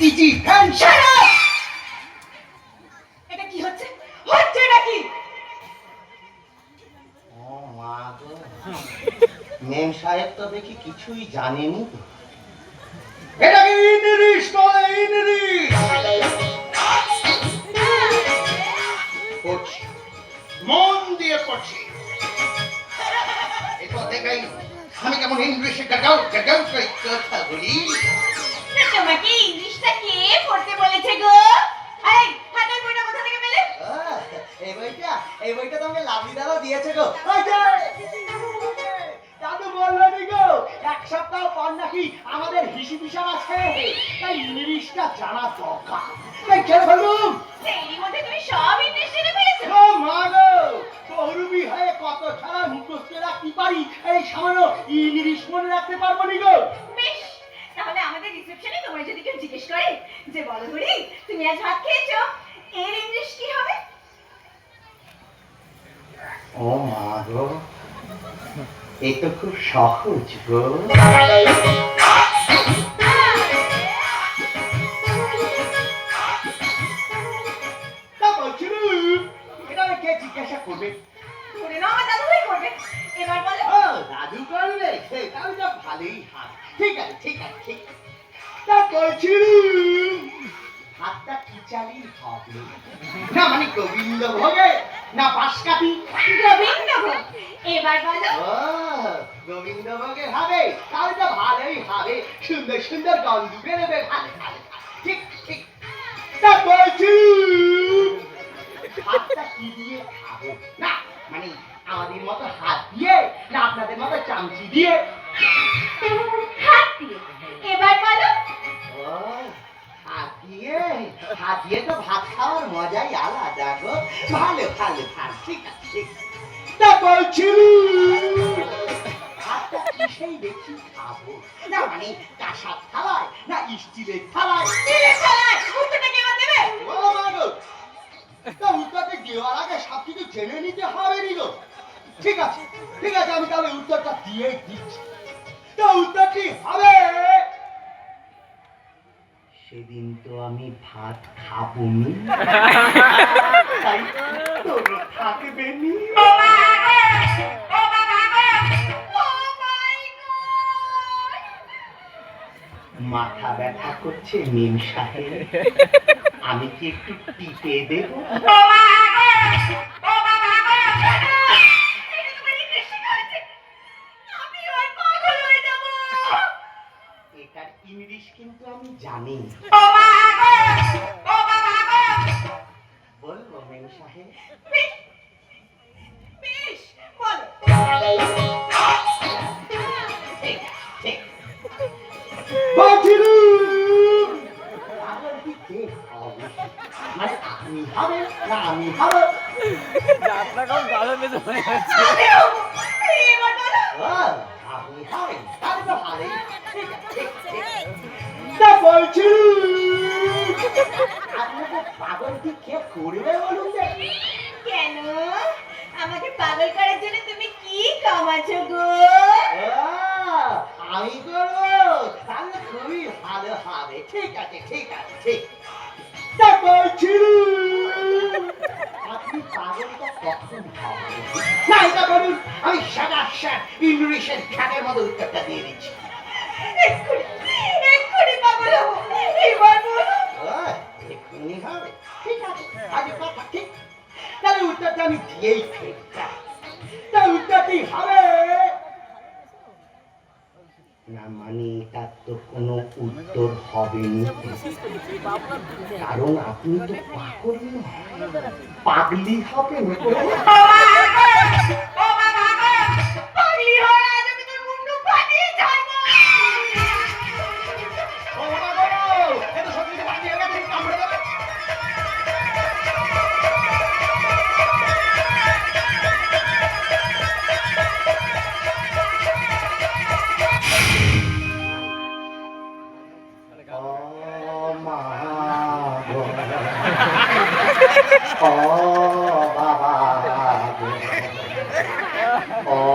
Fan Shut এটা কি হচ্ছে? হচ্ছে নাকি? ও মা গো। মেম সাহেব তো দেখি কিছুই জানেনি। এটা কি ইংলিশ নয় ইংলিশ? পড়ছি। মন দিয়ে পড়ছি। এরপর দেখাই আমি কেমন ইংলিশে গাগাও গাগাও করে কথা বলি? নাকি আমাদের হিসিব হিসাব আছে তাই ইংলিশটা জানা দরকার। তাই খেয়ে ফেলুন। সেই মধ্যে তুমি সব ইংলিশ জেনে ফেলেছো। ও মা গো বহুরূপী হয়ে কত ছাড়া মুখস্থ রাখতে পারি এই সামান্য ইংলিশ মনে রাখতে পারব নি গো? বেশ তাহলে আমাদের রিসেপশনে তোমায় যদি কেউ জিজ্ঞেস করে যে বলো হরি তুমি আজ ভাত খেয়েছো? এর ইংলিশ কি হবে? ও মা গো এ তো খুব সহজ গো। জিজ্ঞাসা করবে? ধরে দাদু ভাই করবে। এবার বলো। ও দাদু করবে তো ভালোই হয়। ঠিক আছে ঠিক আছে ঠিক আছে। তা হাতটা কি চালি হবে? না মানে গোবিন্দ ভোগে না বাস গোবিন্দ ভোগ। এবার বলো। ও গোবিন্দ ভোগে হবে তাহলে তো ভালোই হবে। সুন্দর সুন্দর গন্ধ বেরোবে ভালো ভালো। আলাদা গো ভালো ভালো ভালো ঠিক আছে ঠিক আছে। তা বলছিলুম ভাতটা কিসেই দেখি খাব না মানে কাঁসার থালায় না স্টিলের থালায় দিলে চালায় উত্তরটা কে দেবে ও মা তা উত্তরটা দেওয়ার আগে সব কিছু জেনে নিতে হবে ঠিক আছে ঠিক আছে আমি তাহলে উত্তরটা দিয়ে দিচ্ছি তো উত্তরটি হবে সেদিন তো আমি ভাত খাব নি! মাথা ব্যথা করছে মিম সাহেব আমি কি একটু টিপে দেবো কিন্তু আমি জানি বলব মেম সাহেব মানে আপনি হবে না আমি মনে হচ্ছে আপনি হবে তাহলে তো ভালোই বলছিলু আপনাকে পাগল কি কে করবে বলুন কেন? আমাকে পাগল করার জন্য তুমি কি কামাচ্ছো গো? আমি করব তাহলে খুবই ভালো হবে ঠিক আছে ঠিক আছে ঠিক। তা বলছিলুম, না মানে তার তো কোনো উত্তর হবে কারণ আপনি তো পাগল পাগলি হবেন ও মা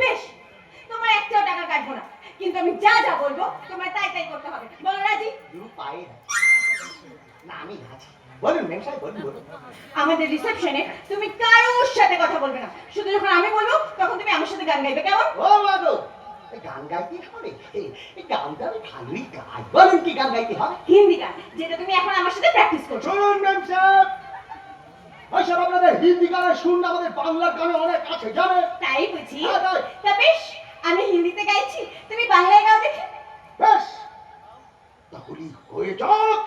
বেশ তোমার একটাও টাকা কাটবো না। কিন্তু আমি যা যা বলব তোমার তাই তাই করতে হবে। বলো রাজি? আমি বলুন আমাদের রিসেপশনে তুমি কারোর সাথে কথা বলবে না। শুধু যখন আমি বলব তখন তুমি আমার সাথে গান গাইবে কেমন? ও মাগো গান গাইতে হবে? এই এই গানটা আমি ভালোই গাই। বলুন কি গান গাইতে হবে? হিন্দি গান যেটা তুমি এখন আমার সাথে প্র্যাকটিস করছ। শুনুন ম্যাম সাহেব। ওইসব আপনাদের হিন্দি গানের শুন আমাদের বাংলার গানে অনেক আছে জানে তাই বুঝি। হ্যাঁ। তা বেশ আমি হিন্দিতে গাইছি তুমি বাংলায় গাও দেখি। বেশ। তাহলে হয়ে যাক।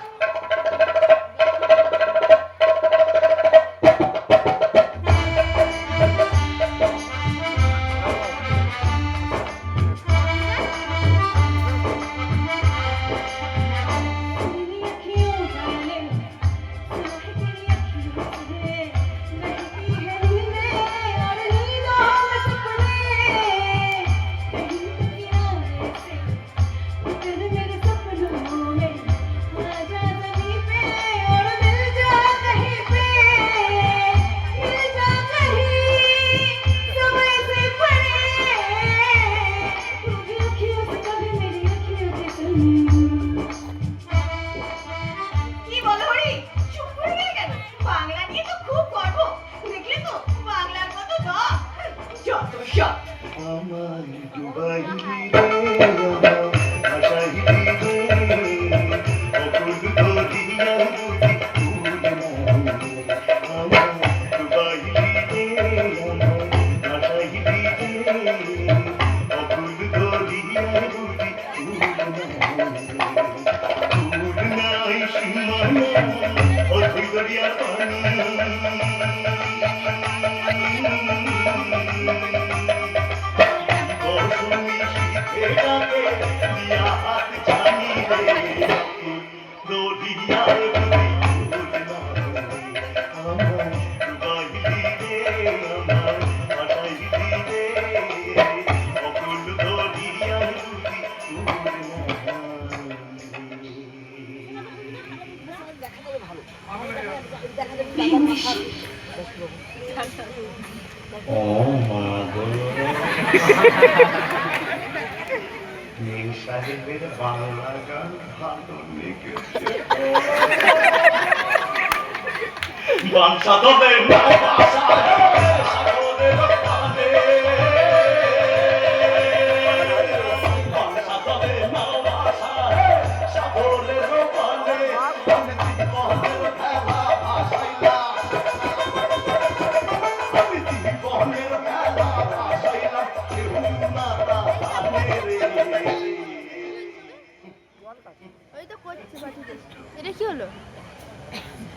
আমার ডুবাইলি রে নীল সাহেবের বাংলা গান ভালো লেগেছে বাংশা তবে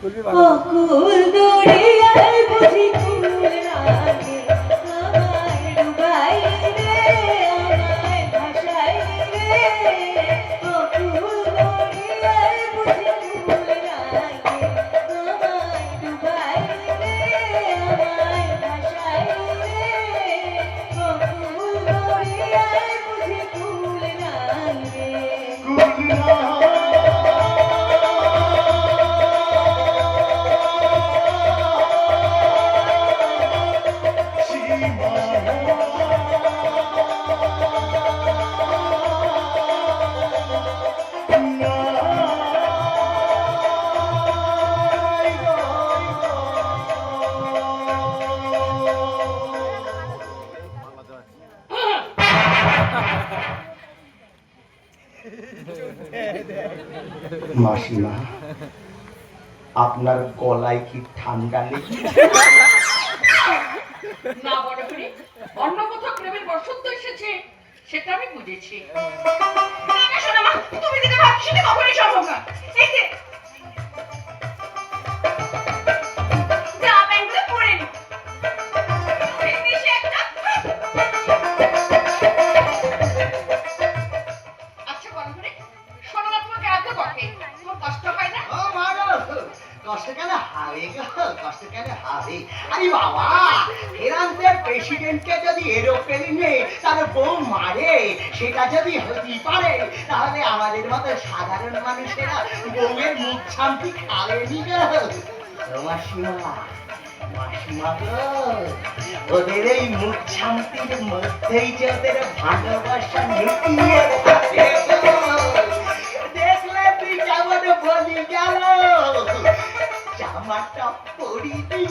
খুলবি অকুল মাসিমা আপনার গলায় কি ঠান্ডা নেই? অন্য কোথাও প্রেমের বসন্ত এসেছে সেটা আমি বুঝেছি। আরে বাবা প্রেসিডেন্টকে যদি এরোপ্লেনে তার বউ মারে, সেটা যদি হতে পারে, তাহলে আমাদের মতো সাধারণ মানুষেরা বউয়ের মুখ ও মাসিমা মাসিমা ওদের এই মুখ ছামটির মধ্যেই যে ওদের ভালোবাসা লুকিয়ে